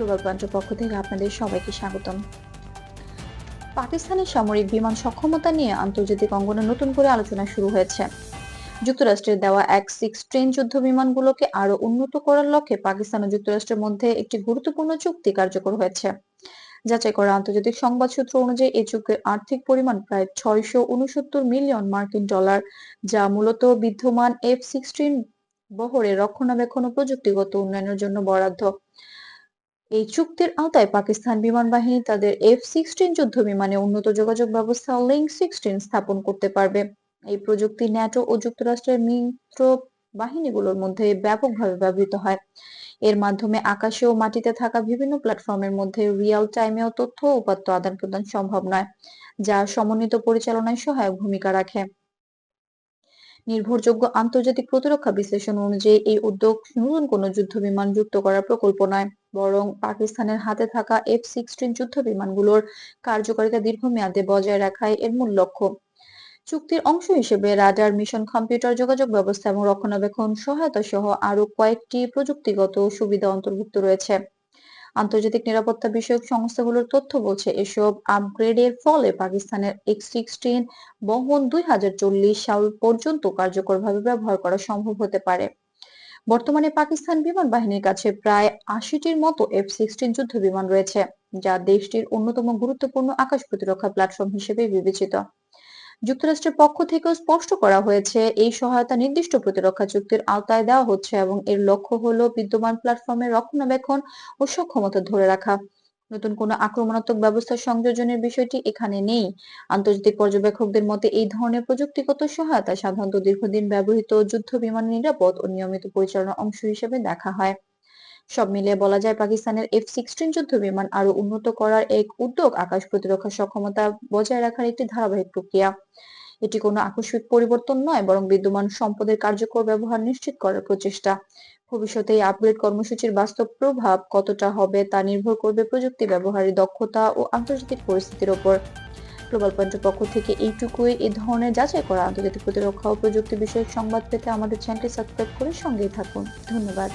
Global পয়েন্টের পক্ষ থেকে আপনাদের সবাইকে স্বাগতম। পাকিস্তানের সামরিক বিমান সক্ষমতা নিয়ে আন্তর্জাতিক অঙ্গনে নতুন করে আলোচনা শুরু হয়েছে। যুক্তরাষ্ট্রের দেওয়া এক সিক্স ট্রেন যুদ্ধ বিমানগুলোকে আরও উন্নত করার লক্ষ্যে পাকিস্তান ও যুক্তরাষ্ট্রের মধ্যে একটি গুরুত্বপূর্ণ চুক্তি কার্যকর হয়েছে। যাচাই করা আন্তর্জাতিক সংবাদ সূত্র অনুযায়ী এই চুক্তির আর্থিক পরিমাণ প্রায় ছয়শো উনসত্তর মিলিয়ন মার্কিন ডলার, যা মূলত বিদ্যমান এফ সিক্সটিন বহরের রক্ষণাবেক্ষণ ও প্রযুক্তিগত উন্নয়নের জন্য বরাদ্দ। এই চুক্তির আওতায় পাকিস্তান বিমান বাহিনী তাদের এফ সিক্সটিন যুদ্ধ বিমানে উন্নত যোগাযোগ ব্যবস্থা লিঙ্ক সিক্সটিন স্থাপন করতে পারবে। এই প্রযুক্তি ন্যাটো ও যুক্তরাষ্ট্রের মিত্র বাহিনীগুলোর মধ্যে ব্যাপকভাবে ব্যবহৃত হয়। এর মাধ্যমে আকাশে ও মাটিতে থাকা বিভিন্ন প্ল্যাটফর্মের মধ্যে রিয়েল টাইমেও তথ্য উপাত্ত আদান প্রদান সম্ভব নয়, যা সমন্বিত পরিচালনায় সহায়ক ভূমিকা রাখে। নির্ভরযোগ্য আন্তর্জাতিক প্রতিরক্ষা বিশ্লেষণ অনুযায়ী এই উদ্যোগ নতুন কোনো যুদ্ধ বিমান যুক্ত করার প্রকল্প নয়, বরং পাকিস্তানের হাতে থাকা এফ সিক্সটিন যুদ্ধ বিমানগুলোর কার্যকারিতা দীর্ঘমেয়াদে বজায় রাখাই এর মূল লক্ষ্য। চুক্তির অংশ হিসেবে রাডার মিশন কম্পিউটার যোগাযোগ ব্যবস্থা এবং রক্ষণাবেক্ষণ সহায়তা সহ আরও কয়েকটি প্রযুক্তিগত সুবিধা অন্তর্ভুক্ত রয়েছে। আন্তর্জাতিক নিরাপত্তা বিষয়ক সংস্থাগুলোর তথ্য বলছে, এসব আপগ্রেডের ফলে পাকিস্তানের এক্স সিক্সটিন বহন দুই হাজার চল্লিশ সাল পর্যন্ত কার্যকরভাবে ব্যবহার করা সম্ভব হতে পারে। বর্তমানে পাকিস্তান বিমান বাহিনীর কাছে প্রায় আশিটির মতো এফ সিক্সটিন যুদ্ধ বিমান রয়েছে, যা দেশটির অন্যতম গুরুত্বপূর্ণ আকাশ প্রতিরক্ষা প্ল্যাটফর্ম হিসেবে বিবেচিত। যুক্তরাষ্ট্রের পক্ষ থেকেও স্পষ্ট করা হয়েছে, এই সহায়তা নির্দিষ্ট প্রতিরক্ষা চুক্তির আওতায় দেওয়া হচ্ছে এবং এর লক্ষ্য হল বিদ্যমান প্ল্যাটফর্মের রক্ষণাবেক্ষণ ও সক্ষমতা ধরে রাখা। নতুন কোনো আক্রমণাত্মক ব্যবস্থা সংযোজনের বিষয়টি এখানে নেই। আন্তর্জাতিক পর্যবেক্ষকদের মতে, এই ধরনের প্রযুক্তিগত সহায়তা সাধারণত দীর্ঘদিন ব্যবহৃত যুদ্ধ বিমান নিরাপদ ও নিয়মিত পরিচালনার অংশ হিসেবে দেখা হয়। সব মিলিয়ে বলা যায় পাকিস্তানের এফ সিক্সটিন যুদ্ধ বিমান আরও উন্নত করার এক উদ্যোগ আকাশ প্রতিরক্ষা সক্ষমতা বজায় রাখার একটি ধারাবাহিক প্রক্রিয়া। এটি কোনো আকস্মিক পরিবর্তন নয়, বরং বিদ্যমান সম্পদের কার্যকর ব্যবহার নিশ্চিত করার প্রচেষ্টা। ভবিষ্যতে এই আপগ্রেড কর্মসূচির বাস্তব প্রভাব কতটা হবে তা নির্ভর করবে প্রযুক্তি ব্যবহারের দক্ষতা ও আন্তর্জাতিক পরিস্থিতির ওপর। গ্লোবাল পয়েন্টের পক্ষ থেকে এইটুকুই। এই ধরনের যাচাই করা আন্তর্জাতিক প্রতিরক্ষা ও প্রযুক্তি বিষয়ক সংবাদ পেতে আমাদের চ্যানেলটি সাবস্ক্রাইব করে সঙ্গেই থাকুন। ধন্যবাদ।